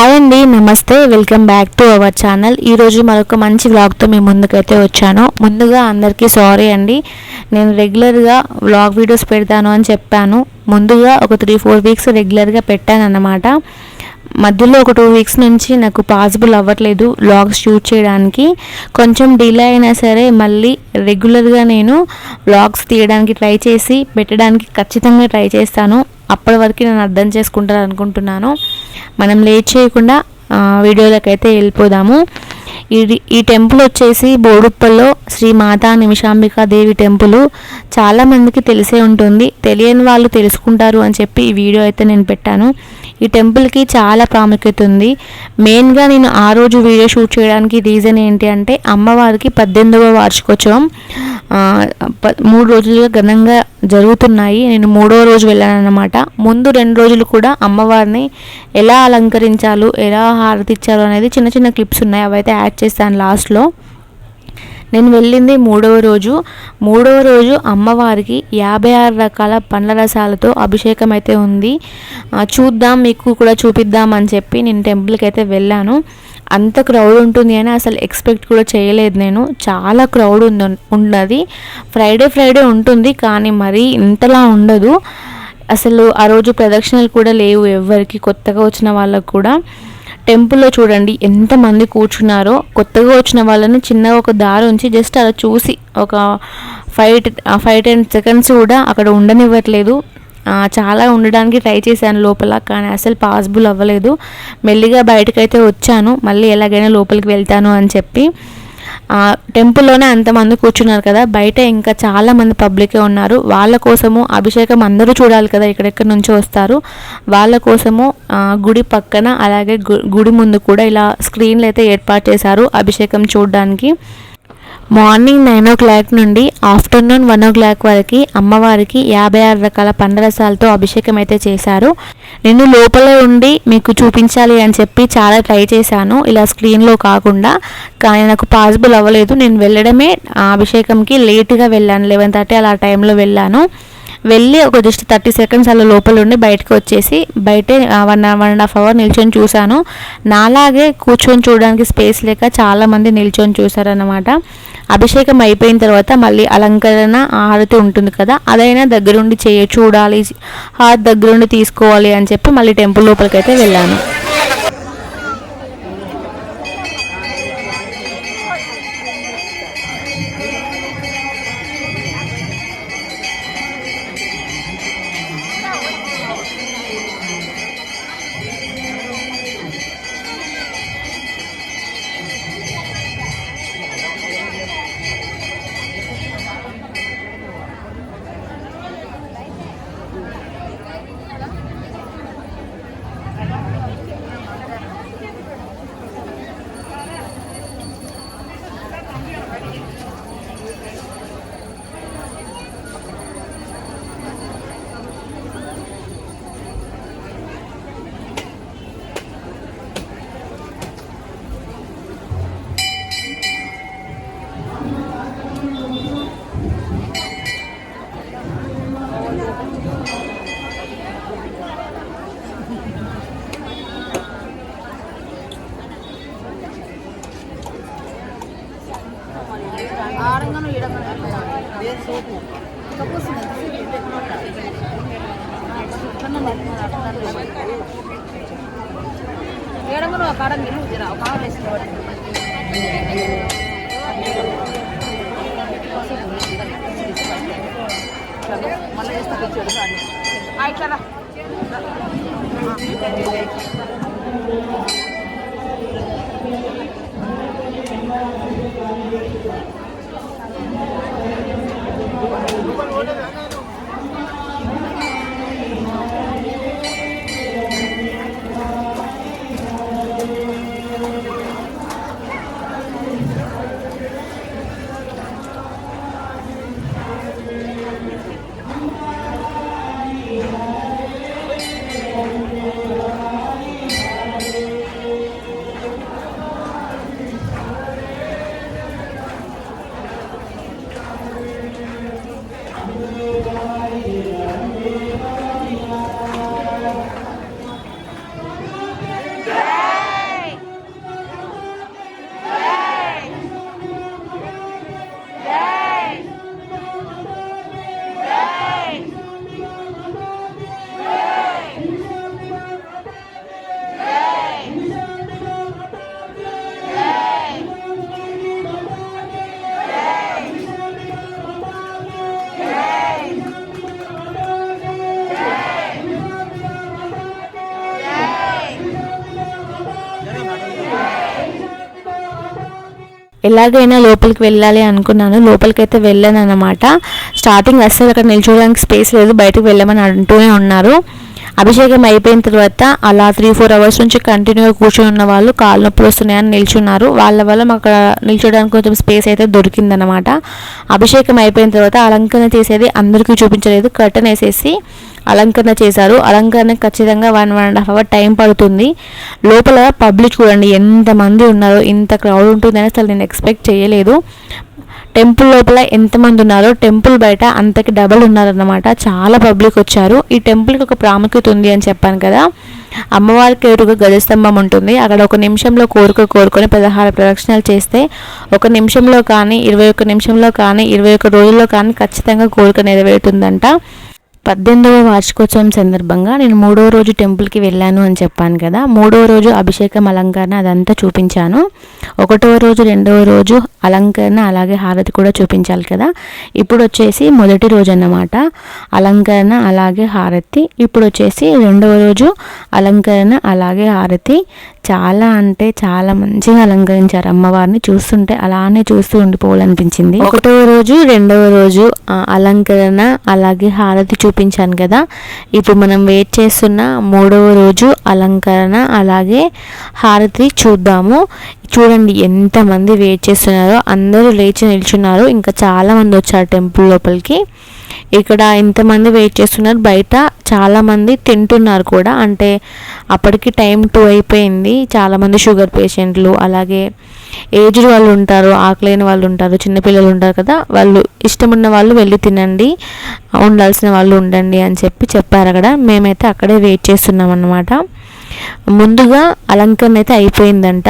Hi అండి నమస్తే. Welcome back to our channel ఈరోజు మరొక మంచి వ్లాగ్తో మేము ముందుకైతే వచ్చాను. ముందుగా అందరికీ సారీ అండి. నేను రెగ్యులర్గా వ్లాగ్ వీడియోస్ పెడతాను అని చెప్పాను. ముందుగా ఒక త్రీ ఫోర్ వీక్స్ రెగ్యులర్గా పెట్టాను అన్నమాట మధ్యలో ఒక టూ వీక్స్ నుంచి నాకు పాసిబుల్ అవ్వట్లేదు వ్లాగ్స్ షూట్ చేయడానికి. కొంచెం డిలే అయినా సరే మళ్ళీ రెగ్యులర్గా నేను వ్లాగ్స్ తీయడానికి ట్రై చేసి పెట్టడానికి ఖచ్చితంగా ట్రై చేస్తాను. అప్పటి వరకు నేను అర్థం చేసుకుంటారు అనుకుంటున్నాను మనం లేట్ చేయకుండా ఆ, వీడియోలోకి అయితే వెళ్ళిపోదాము. ఇది ఈ టెంపుల్ వచ్చేసి బోడుప్పల్లో శ్రీ మాతా నిమిషాంబికా దేవి టెంపుల్. చాలామందికి తెలిసే ఉంటుంది. తెలియని వాళ్ళు తెలుసుకుంటారు అని చెప్పి ఈ వీడియో అయితే నేను పెట్టాను. ఈ టెంపుల్కి చాలా ప్రాముఖ్యత ఉంది. మెయిన్గా నేను ఆ రోజు వీడియో షూట్ చేయడానికి రీజన్ ఏంటి అంటే అమ్మవారికి పద్దెనిమిదవ వార్షికోత్సవం. మూడు రోజులుగా ఘనంగా జరుగుతున్నాయి. నేను మూడో రోజు వెళ్ళాను అనమాట ముందు రెండు రోజులు కూడా అమ్మవారిని ఎలా అలంకరించాలో ఎలా హారతి అనేది చిన్న చిన్న క్లిప్స్ ఉన్నాయి. అవైతే యాడ్ చేస్తాను లాస్ట్లో. నేను వెళ్ళింది మూడవ రోజు. మూడవ రోజు అమ్మవారికి యాభై ఆరు రకాల పండ్ల రసాలతో అభిషేకం అయితే ఉంది. చూద్దాం మీకు కూడా చూపిద్దాం అని చెప్పి నేను టెంపుల్కి అయితే వెళ్ళాను. అంత క్రౌడ్ ఉంటుంది అని అసలు ఎక్స్పెక్ట్ కూడా చేయలేదు నేను. చాలా క్రౌడ్ ఉంది ఉన్నది. ఫ్రైడే ఫ్రైడే ఉంటుంది కానీ మరీ ఇంతలా ఉండదు. అసలు ఆ రోజు ప్రదక్షిణలు కూడా లేవు ఎవరికి కొత్తగా వచ్చిన వాళ్ళకు కూడా. టెంపుల్లో చూడండి ఎంతమంది కూర్చున్నారో. కొత్తగా వచ్చిన వాళ్ళని చిన్నగా ఒక దారి ఉంచి జస్ట్ అలా చూసి ఒక ఫైవ్ ఫైవ్ టెన్ సెకండ్స్ కూడా అక్కడ ఉండనివ్వట్లేదు. చాలా ఉండడానికి ట్రై చేశాను లోపల కానీ అసలు పాసిబుల్ అవ్వలేదు. మెల్లిగా బయటకైతే వచ్చాను మళ్ళీ ఎలాగైనా లోపలికి వెళ్తాను అని చెప్పి. టెంపుల్లోనే అంతమంది కూర్చున్నారు కదా. బయట ఇంకా చాలామంది పబ్లికే ఉన్నారు. వాళ్ళ కోసము అభిషేకం అందరూ చూడాలి కదా ఎక్కడెక్కడి నుంచో వస్తారు. వాళ్ళ కోసము గుడి పక్కన అలాగే గు- గుడి ముందు కూడా ఇలా స్క్రీన్లు అయితే ఏర్పాటు చేశారు అభిషేకం చూడడానికి. మార్నింగ్ నైన్ ఓ క్లాక్ నుండి ఆఫ్టర్నూన్ వన్ ఓ క్లాక్ వరకు అమ్మవారికి యాభై ఆరు రకాల పండరసాలతో అభిషేకం అయితే చేశారు. నేను లోపల ఉండి మీకు చూపించాలి అని చెప్పి చాలా ట్రై చేశాను. ఇలా స్క్రీన్లో కాకుండా కానీ నాకు పాసిబుల్ అవ్వలేదు. నేను వెళ్ళడమే అభిషేకంకి లేట్గా వెళ్ళాను. లెవెన్ థర్టీ అలా టైంలో వెళ్ళాను. వెళ్ళి ఒక జస్ట్ థర్టీ సెకండ్స్ అలా లోపల ఉండి బయటకు వచ్చేసి బయటే one one and half hour నిల్చొని చూశాను. నాలాగే కూర్చొని చూడడానికి స్పేస్ లేక చాలామంది నిల్చొని చూశారన్నమాట. అభిషేకం అయిపోయిన తర్వాత మళ్ళీ అలంకరణ హారతి ఉంటుంది కదా అదైనా దగ్గరుండి చేయ చూడాలి హారతి దగ్గరుండి తీసుకోవాలి అని చెప్పి మళ్ళీ టెంపుల్ లోపలికైతే వెళ్ళాను. సోపు ఏడంగులు ఒక ఆడ నిలువు జరా ఒక ఆడ వేసిన మళ్ళీ వేస్తే కూర్చోడు కానీ ఇట్లా ఎలాగైనా లోపలికి వెళ్ళాలి అనుకున్నాను. లోపలికి అయితే వెళ్ళాను అనమాట స్టార్టింగ్ అస్సలు అక్కడ నిల్చోడానికి స్పేస్ లేదు. బయటకు వెళ్ళమని అంటూనే ఉన్నారు. అభిషేకం అయిపోయిన తర్వాత అలా త్రీ ఫోర్ అవర్స్ నుంచి కంటిన్యూగా కూర్చొని ఉన్న వాళ్ళు కాళ్ళు నొప్పులు వస్తున్నాయని నిల్చున్నారు. వాళ్ళ వల్ల మాకు అక్కడ నిల్చోడానికి కొంచెం స్పేస్ అయితే దొరికిందనమాట అభిషేకం అయిపోయిన తర్వాత అలంకరణ చేసేది అందరికీ చూపించలేదు. కర్టన్ వేసేసి అలంకరణ చేశారు. అలంకరణ ఖచ్చితంగా one one and half hour time పడుతుంది. లోపల పబ్లిక్ చూడండి ఎంతమంది ఉన్నారో ఇంత క్రౌడ్ ఉంటుందని అసలు నేను ఎక్స్పెక్ట్ చేయలేదు. టెంపుల్ లోపల ఎంతమంది ఉన్నారో టెంపుల్ బయట అంతకి డబల్ ఉన్నారన్నమాట. చాలా పబ్లిక్ వచ్చారు. ఈ టెంపుల్కి ఒక ప్రాముఖ్యత ఉంది అని చెప్పాను కదా. అమ్మవారికి ఎదురుగా గజస్తంభం ఉంటుంది. అక్కడ ఒక నిమిషంలో కోరిక కోరుకొని పదహారు ప్రదక్షిణాలు చేస్తే ఒక నిమిషంలో కానీ ఇరవై ఒక్క నిమిషంలో కానీ ఇరవై ఒక్క రోజుల్లో కానీ ఖచ్చితంగా కోరిక నెరవేరుతుందంట. పద్దెనిమిదవ వార్షికోత్సవం సందర్భంగా నేను మూడవ రోజు టెంపుల్కి వెళ్ళాను అని చెప్పాను కదా. మూడవ రోజు అభిషేకం అలంకరణ అదంతా చూపించాను. ఒకటవ రోజు రెండవ రోజు అలంకరణ అలాగే హారతి కూడా చూపించాలి కదా. ఇప్పుడు వచ్చేసి మొదటి రోజు అన్నమాట. అలంకరణ అలాగే హారతి. ఇప్పుడు వచ్చేసి రెండవ రోజు అలంకరణ అలాగే హారతి. చాలా అంటే చాలా మంచిగా అలంకరించారు అమ్మవారిని. చూస్తుంటే అలానే చూస్తూ ఉండిపోవాలనిపించింది. ఒకటవ రోజు రెండవ రోజు అలంకరణ అలాగే హారతి చూ చూపించాను కదా. ఇప్పుడు మనం వెయిట్ చేస్తున్న మూడవ రోజు అలంకరణ అలాగే హారతి చూద్దాము. చూడండి ఎంతమంది వెయిట్ చేస్తున్నారో అందరూ లేచి నిల్చున్నారు. ఇంకా చాలామంది వచ్చారు టెంపుల్ లోపలికి. ఇక్కడ ఇంతమంది వెయిట్ చేస్తున్నారు. బయట చాలామంది తింటున్నారు కూడా. అంటే అప్పటికి టైం టూ అయిపోయింది. చాలామంది షుగర్ పేషెంట్లు అలాగే ఏజ్డ్ వాళ్ళు ఉంటారు ఆకలేని వాళ్ళు ఉంటారు చిన్నపిల్లలు ఉంటారు కదా. వాళ్ళు ఇష్టం ఉన్న వాళ్ళు వెళ్ళి తినండి. ఉండాల్సిన వాళ్ళు ఉండండి అని చెప్పి చెప్పారు అక్కడ. మేమైతే అక్కడే వెయిట్ చేస్తున్నాం అన్నమాట ముందుగా అలంకరణ అయితే అయిపోయిందంట.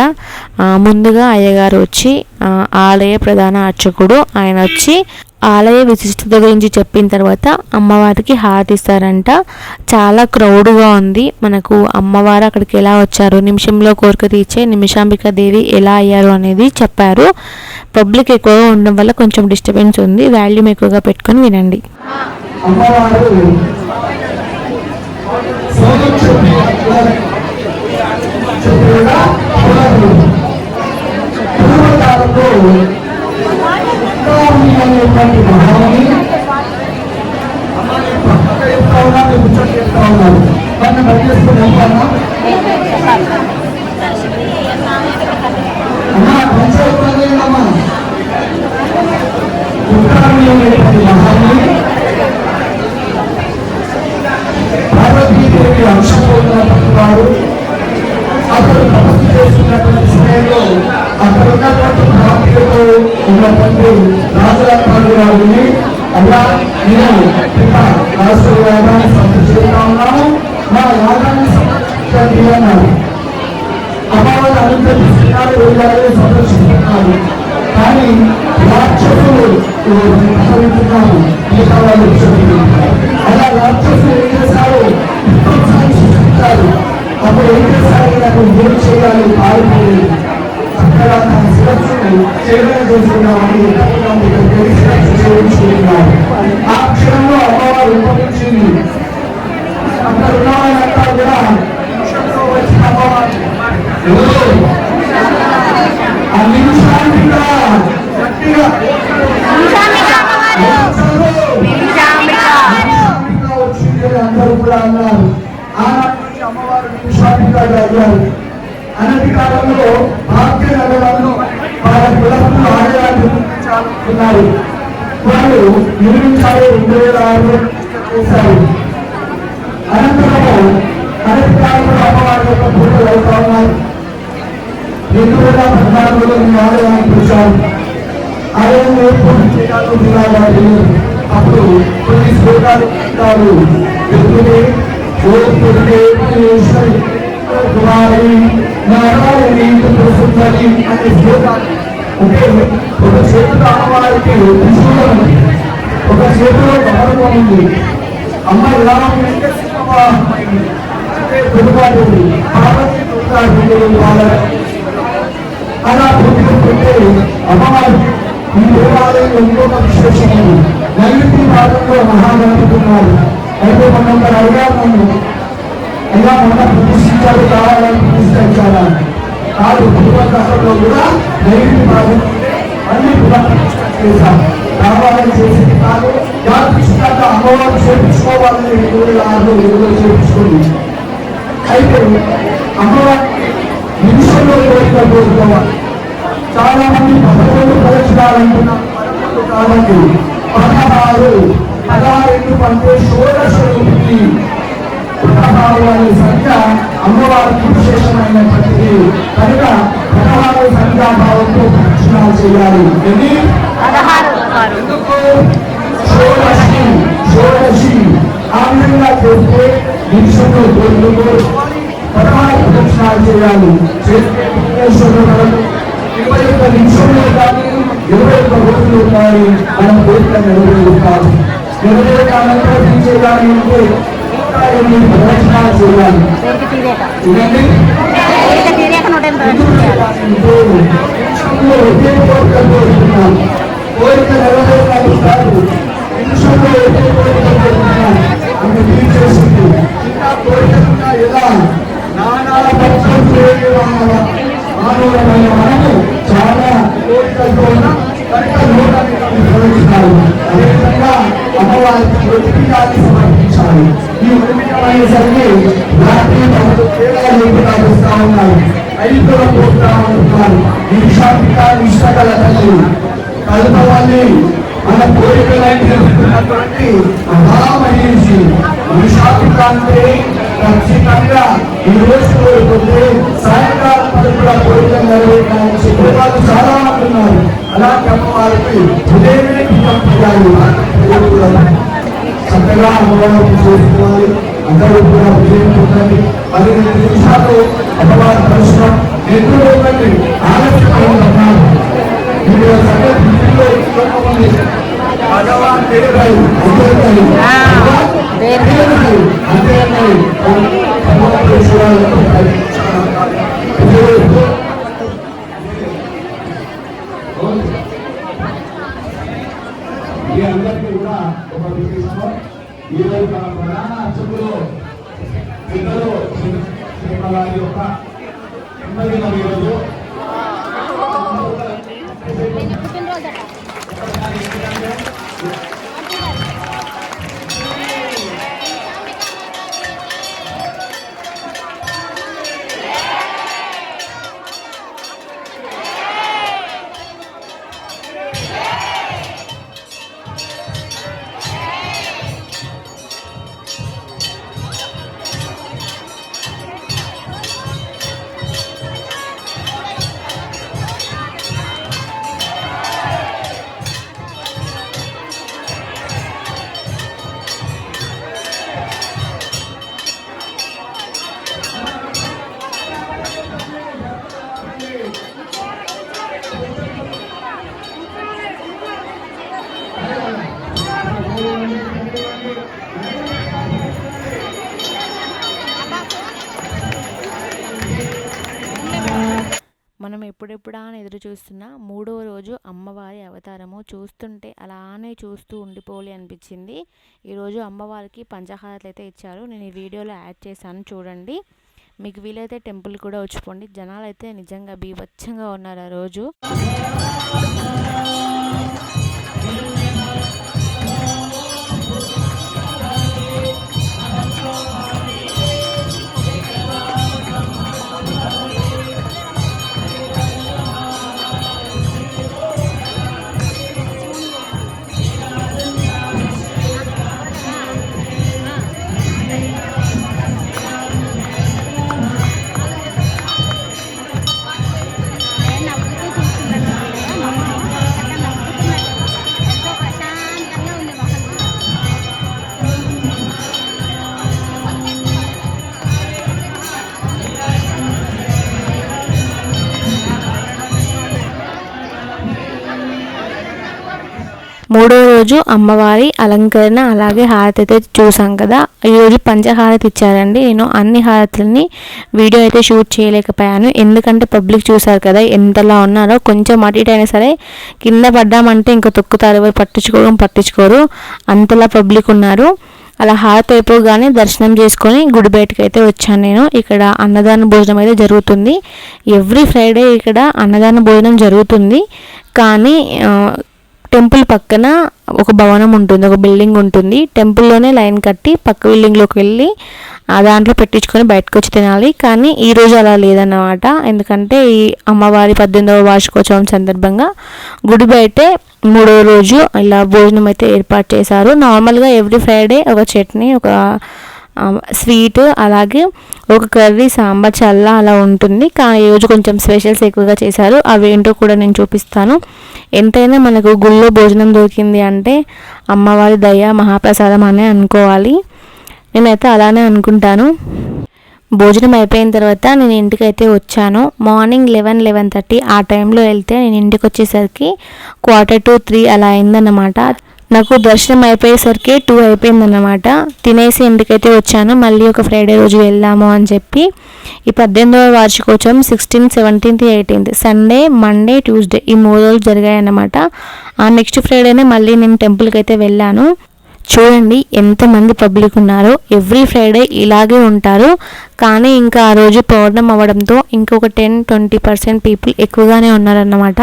ముందుగా అయ్యగారు వచ్చి ఆలయ ప్రధాన అర్చకుడు ఆయన వచ్చి ఆలయ విశిష్టత గురించి చెప్పిన తర్వాత అమ్మవారికి హార్ట్ ఇస్తారంట. చాలా క్రౌడ్గా ఉంది. మనకు అమ్మవారు అక్కడికి ఎలా వచ్చారు నిమిషంలో కోరిక తీర్చే నిమిషాంబిక దేవి ఎలా అయ్యారు అనేది చెప్పారు. పబ్లిక్ ఎక్కువగా ఉండడం వల్ల కొంచెం డిస్టర్బెన్స్ ఉంది. వాల్యూమ్ ఎక్కువగా పెట్టుకొని వినండి అమ్మవారు సోదరు చెప్పినట్లుగా చెప్పినగా పురాణం. పూర్వకాలంలో ఉత్తరాముని అనేటువంటి చెప్తా ఉన్నారు ముచ్చట చెప్తా ఉన్నారు దాన్ని బట్టి చేసుకుని వెళ్తానా అమ్మా మంచిగా అమ్మా. ఉన్నటువంటి వారిని అలా నేను పిత రాష్ట్ర యాగాన్ని సమర్పిస్తున్నా ఉన్నాను. మా యాగాన్ని సమర్పించండి అన్నారు. అనుగ్రహిస్తున్నారు కానీ రాక్షసులు ప్రసవిస్తున్నారు. మిగతా అలా రాక్షసులు ఏం చేశారు అప్పుడు ఏం చేశారు నాకు ఏం చేయాలి? పారిపోయింది. చక్కగా తన శిరస్సును చేరణ చేయించుకున్నారు ఆ క్షణంలో అమ్మవారు ఉపయోగించింది అక్కడ ఉన్న వాళ్ళంతా కూడా వచ్చిన అమ్మవారు ఆ గట్టిగా అందరూ కూడా అన్నారు ఆనాటి అమ్మవారు అయ్యారు కాలంలో భాగ్య వాళ్ళ పిల్లలు ఆడవాళ్ళు నిర్మించాలనుకున్నారు వాళ్ళు నిర్మించాలి రెండు వేల ఆరులో చేశారు. అనంతరము అనటి కాలంలో అమ్మవారి యొక్క పూజలు అవుతా ఉన్నారు రెండు వేల పద్నాలుగులో మీ ఆలయాన్ని పిలిచారు ఆలయం పూర్తి చేయాలో తినాలా అప్పుడు కొన్ని శ్లోకాలు ఉంటారు ఎప్పుడే ఓ పురుడే కుమారి నారాయణి అనే ఒక చేతిలో అమ్మవారికి త్రిశూలం ఉంది ఒక చేతిలో గమనం ఉంది అమ్మ ఎలా ఉందంటే అలా పొందుకుంటే అమ్మవారికి ఈ దేవాలయంలో ఇంకొక విశేషం ఉంది నైరుతి భాగంలో మహాగణపతి ఉన్నారు అయితే మనందరూ అడిగారు అయ్యా మొన్న ప్రతిష్ఠించారు కావాలని ప్రతిష్ఠించాలా కాదు పూర్వకాలంలో కూడా నైరుతి భాగం అన్ని పునఃప్రతిష్ఠ చేశాం. రావాలని చేసింది కాదు యాదృష్టిగా అమ్మవారు చేపించుకోవాలని రెండు వేల ఏడులో చేపించుకుంది అయితే అమ్మవారి నిమిషంలో కోరిక కోరుకోవాలి. చాలా మంది పదకొండు ప్రదర్శనాలంటున్నారు పదకొండు కాదండి పదహారు పదహారు అంటే షోడశ రూపిణి పదహారు అనే సంఖ్య అమ్మవారికి విశేషమైనటువంటిది. కనుక పదహారు సంఖ్యాభావంతో ప్రదక్షిణాలు చేయాలి. ఎన్ని? షోడశి షోడశి. ఆ విధంగా చేస్తే నిమిషంలో కోరుకోవాలి పదహారు ప్రదక్షిణాలు చేయాలి. చేస్తే ఇరవై ఒక్క నిమిషంలో కానీ ఇరవై ఒక్క రోజులు కానీ మనం కోరిక నెరవేరుతాము నెరవేరాలంటే ఏం చేయాలి అంటే కోరిక నెరవేరాలి కాదు నిమిషంలో ఒకే కోరిక తీర్చేసింది ఇంకా కోరికలున్నా ఎలా? నానా మానవులమైన మనము చాలా కోరికలతో ఉన్న కనుక లోకాన్ని అదేవిధంగా అమ్మవారికి ఒలిపికాన్ని ఉన్నాయి. ఈ ఒలిపికం అనేసరికి తేడా లేకుండా వస్తా ఉన్నారు ఐదులో పోతా ఉంటున్నారు నిష్టగల తల్లి కల్పవల్లి మన కోరికలన్నీ తెలుస్తున్నటువంటి మహామహేషి నిమిషాంతిక అంటే ఖచ్చితంగా ఈ రోజు కోరుకుంటే సాయంకాలం కూడా కోరికలు నెరవేర్చాలని చెప్పే వాళ్ళు చాలా మంది ఉన్నారు అలాంటి అమ్మవారికి ఉదయమే చక్కగా అమ్మవారిని చేసుకోవాలి అందరూ కూడా విజయం పొందండి పదిహేను నిమిషాలు అమ్మవారి దర్శనం ఎన్నో ఉందండి ఆలస్యం ఉన్నారు మీరు సంగతి ఇంటిలో ఇంకొక ఉంది భగవాన్ పేరు అంతే అంతే ఎప్పుడెప్పుడా అని ఎదురు చూస్తున్న మూడో రోజు అమ్మవారి అవతారము. చూస్తుంటే అలానే చూస్తూ ఉండిపోలే అనిపించింది. ఈరోజు అమ్మవారికి పంచహారతలు అయితే ఇచ్చారు. నేను ఈ వీడియోలో యాడ్ చేశాను చూడండి. మీకు వీలైతే టెంపుల్ కూడా వచ్చిపోండి జనాలు అయితే నిజంగా బీభత్సంగా ఉన్నారు ఆ రోజు. మూడో రోజు అమ్మవారి అలంకరణ అలాగే హారతి అయితే చూసాం కదా. ఈరోజు పంచహారతి ఇచ్చారండి. నేను అన్ని హారతులని వీడియో అయితే షూట్ చేయలేకపోయాను. ఎందుకంటే పబ్లిక్ చూసారు కదా ఎంతలా ఉన్నారో. కొంచెం అటు ఇటు అయినా సరే కింద పడ్డామంటే ఇంకా తొక్కుతారు. పట్టించుకోవడం పట్టించుకోరు అంతలా పబ్లిక్ ఉన్నారు. అలా హారతి అయిపోగానే దర్శనం చేసుకొని గుడి బయటకు అయితే వచ్చాను నేను. ఇక్కడ అన్నదాన భోజనం అయితే జరుగుతుంది. ఎవ్రీ ఫ్రైడే ఇక్కడ అన్నదాన భోజనం జరుగుతుంది. కానీ టెంపుల్ పక్కన ఒక భవనం ఉంటుంది ఒక బిల్డింగ్ ఉంటుంది. టెంపుల్లోనే లైన్ కట్టి పక్క బిల్డింగ్లోకి వెళ్ళి ఆ దాంట్లో పెట్టించుకొని బయటకు వచ్చి తినాలి. కానీ ఈ రోజు అలా లేదన్నమాట. ఎందుకంటే ఈ అమ్మవారి పద్దెనిమిదవ వార్షికోత్సవం సందర్భంగా గుడి బయటే మూడో రోజు ఇలా భోజనం అయితే ఏర్పాటు చేశారు. నార్మల్గా ఎవ్రీ ఫ్రైడే ఒక చట్నీ ఒక స్వీట్ అలాగే ఒక కర్రీ సాంబార్ చల్ల అలా ఉంటుంది. కానీ ఈరోజు కొంచెం స్పెషల్స్ ఎక్కువగా చేశారు. అవి ఏంటో కూడా నేను చూపిస్తాను. ఎంతైనా మనకు గుళ్ళో భోజనం దొరికింది అంటే అమ్మవారి దయ మహాప్రసాదం అనే అనుకోవాలి. నేనైతే అలానే అనుకుంటాను. భోజనం అయిపోయిన తర్వాత నేను ఇంటికి అయితే వచ్చాను. మార్నింగ్ లెవెన్ లెవెన్ థర్టీ ఆ టైంలో వెళ్తే నేను ఇంటికి వచ్చేసరికి క్వార్టర్ టు త్రీ అలా అయిందన్నమాట. నాకు దర్శనం అయిపోయేసరికి టూ అయిపోయిందన్నమాట. తినేసి ఇంటికైతే వచ్చాను మళ్ళీ ఒక ఫ్రైడే రోజు వెళ్దాము అని చెప్పి ఈ పద్దెనిమిదవ వార్షికోత్సవం sixteenth seventeenth eighteenth Sunday Monday Tuesday ఈ మూడు రోజులు జరిగాయన్నమాట. ఆ నెక్స్ట్ ఫ్రైడేనే మళ్ళీ నేను టెంపుల్కి అయితే వెళ్ళాను. చూడండి ఎంతమంది పబ్లిక్ ఉన్నారో. ఎవ్రీ ఫ్రైడే ఇలాగే ఉంటారు. కానీ ఇంకా ఆ రోజు పౌర్ణం అవ్వడంతో ఇంకొక టెన్ ట్వంటీ పర్సెంట్ పీపుల్ ఎక్కువగానే ఉన్నారన్నమాట.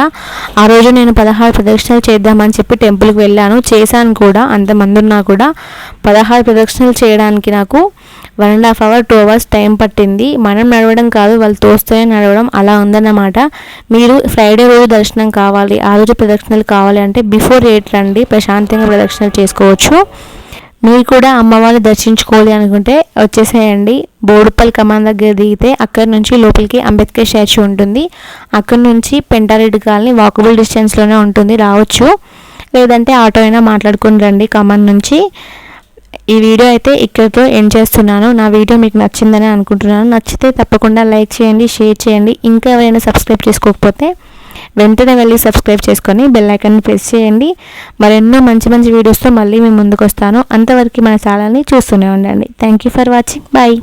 ఆ రోజు నేను పదహారు ప్రదక్షిణలు చేద్దామని చెప్పి టెంపుల్కి వెళ్ళాను. చేశాను కూడా అంతమంది ఉన్నా కూడా. పదహారు ప్రదక్షిణలు చేయడానికి నాకు one and half hour two hours time పట్టింది. మనం నడవడం కాదు వాళ్ళు తోస్తూనే నడవడం అలా ఉందన్నమాట. మీరు ఫ్రైడే రోజు దర్శనం కావాలి ఆ రోజు ప్రదక్షిణలు కావాలి అంటే బిఫోర్ ఎయిట్ రండి ప్రశాంతంగా ప్రదక్షిణలు చేసుకోవచ్చు. మీరు కూడా అమ్మవారిని దర్శించుకోవాలి అనుకుంటే వచ్చేసేయండి. బోడుపల్లి కమాన్ దగ్గర దిగితే అక్కడి నుంచి లోపలికి అంబేద్కర్ స్టాచ్యూ ఉంటుంది. అక్కడి నుంచి పెంటారెడ్డి కాలనీ వాకబుల్ డిస్టెన్స్లోనే ఉంటుంది రావచ్చు. లేదంటే ఆటో అయినా మాట్లాడుకుని రండి కమాన్ నుంచి. ఈ వీడియో అయితే ఇక్కడితో ఎండ్ చేస్తున్నాను. నా వీడియో మీకు నచ్చిందని అనుకుంటున్నాను. నచ్చితే తప్పకుండా లైక్ చేయండి షేర్ చేయండి. ఇంకా ఎవరైనా సబ్స్క్రైబ్ చేసుకోకపోతే వెంటనే వెళ్ళి సబ్స్క్రైబ్ చేసుకొని బెల్ ఐకాన్ని ప్రెస్ చేయండి. మరెన్నో మంచి మంచి వీడియోస్తో మళ్ళీ మేము ముందుకు వస్తాను అంతవరకు మన ఛానల్ని చూస్తూనే ఉండండి. Thank you for watching bye